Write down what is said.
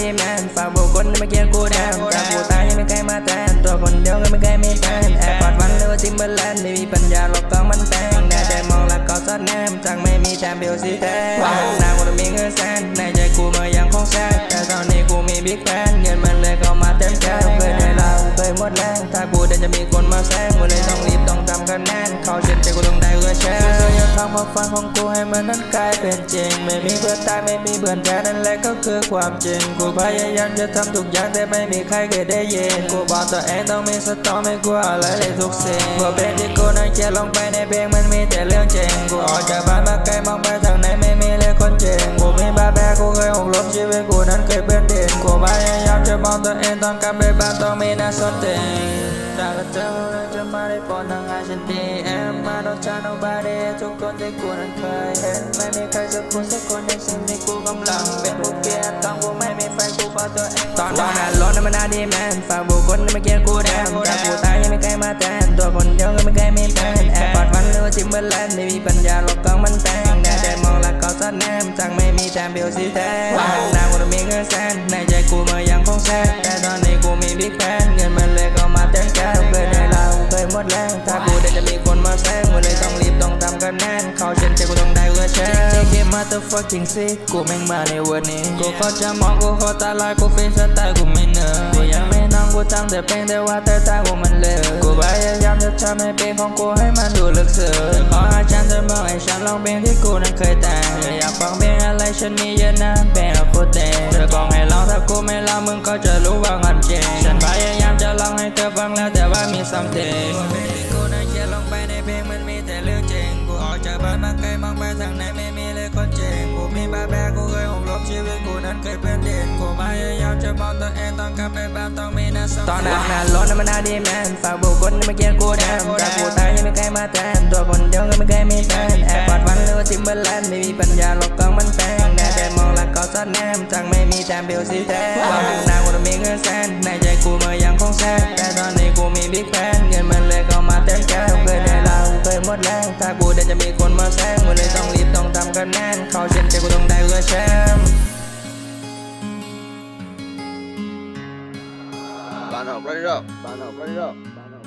ดีแมนฝากบุคคลที่ไม่เกียดกูแดงจากกูตายยังไม่เคยมาแทนตัวคนเดียวก็ไม่เคยมีแฟนแอบกอดวันหรือว่าทิมเบอร์แลนด์ไม่มีปัญญาหลอกกองมันแตงแน่ใจมองแล้วก็ซอดแนมจังไม่มีแชมเปี้ยนสีแท้หน้ากูต้องมีเงินแสนในใจกูเมื่อยังคงแซดแต่ตอนนี้กูมีบิ๊กแฟนเงินมัน ถ้ากูเดินจะมีคนมาแซงกูเลยต้องรีบต้องทำคะแนนเขาเส้นใจกูต้องได้เพื่แชร์อยากทำความฝันของกูให้มันนั้นกลายเป็นจริง ไม่มีเพื่อนตายไม่มีเพื่อนแท้นั่นแหละก็คือความจริง กูพยายามจะทำทุกอย่างแต่ไม่มีใครเคยได้ยินกูบอกตัวเองต้องมีสตอไม่กลัวอะไรเลยทุกสิ่งเพื่อเป็นที่กูนั้นเขียนลงไปในเพลงมันมีแต่เรื่องจริงกูออกจากบ้านมาไกลมองไปายามจะมองตัวเองต้องกลับไปบ้านต้องมีหน้าสนเต็งแต่ละเจ้านั้นจะมาได้ปนทางงานฉันดีแอมมาต้องชา nobody ทุกคนที่กูนั้นเคยเห็นไม่มีใครสักคนสักคนในสิ่งที่กูกำลังเป็นผู้เปลี่ยนต้องกูไม่มีแฟนกูพอตัวเองตอนนั้นร้อนนั้นมันน่าดีแมนฝากบุคคลที่ไม่เกียดกูแดมจากกูตายยังไม่เคยมาแทนตัวคนเดียวก็ไม่เคยมีแฟนแอบกอดวันหรือว่าทิมเบอร์แลนด์ไม่มีปัญญาหลอกกองมันแตงแน่ใจมองแล้วก็ซอดแนมจังไม่มีแชมเปี้ยนสีแท้หน้ากูต้องมี เงินแสนในใจกูมื่อยังคงแซดแต่ตอนนี้กูมีบิ๊กแฟนเงินมันเลยเข้ามาเต็มแก้วเคยในเราเคยหมดแรงถ้ากูเดินจะมีคนมาแซงกูเลยต้องรีบต้องทำคะแนนเข้าเส้นใจกูต้องได้เพื่อแชร์ JK motherfucking sick กูแม่งมาในวันนี้กูเขาจะมองกูเขาตาลายกูเป็นสไตล์กูไม่เหนื่อยกูยังไม่นั่งกูทำแต่เพลงแต่ว่าแต่ตากูมันเลือกูพยายามจะทำให้เพลงของกูให้มันดูลึกซึ้งขอให้ฉันเธอมองให้ฉันลองเพลงที่กูนั้นเคยแต่งอยากฟังเพลง ฉันมีเยอะนะเพลงของกูเต็มเธอบอกให้ลองถ้ากูไม่ลองมึงก็จะรู้ว่างันจริงฉันพยายามจะลองให้เธอฟังแล้วแต่ว่ามี something เพลงที่กูนั้นเขียนลงไปในเพลงมันมีแต่เรื่องจริงกูออกจากบ้านมาไกลมองไปทางไหนไม่มีเลย นั้นเคยเป็นเด่นกูพยายามจะมองตัวเองต้องกลับไปบ้านต้องมีหน้าสตอนนั้นน่ะร้อนนั้นมันน่าดีแมนฝากบุคคลที่ไม่เกียดกูแดมจากกูตายยังไม่เคยมาแทนตัวคนเดียวก็ไม่เคยมีแฟนแอบกอดวันหรือว่าทิมเบอร์แลนด์ไม่มีปัญญาหลอกกองมันแพงแน่แต่มองแล้วก็ซอดแนมจังไม่มีแชมเปี้ยนสีแท้หน้ากูต้องมีเงินแสนในใจกูเมื่อยังคงแซดแต่ตอนนี้กูมีบิ๊กแฟนเงินมันเลยเข้ามาเต็มแก้วเคยในเราเคยหมดแรงถ้ากูเดินจะมีคนมาแซงกูเลยต้องรีบต้องทำคะแนนเข้าเส้นใจกูต้องได้เพื่อแชมป์ up, run it up, sign up, run it up, up.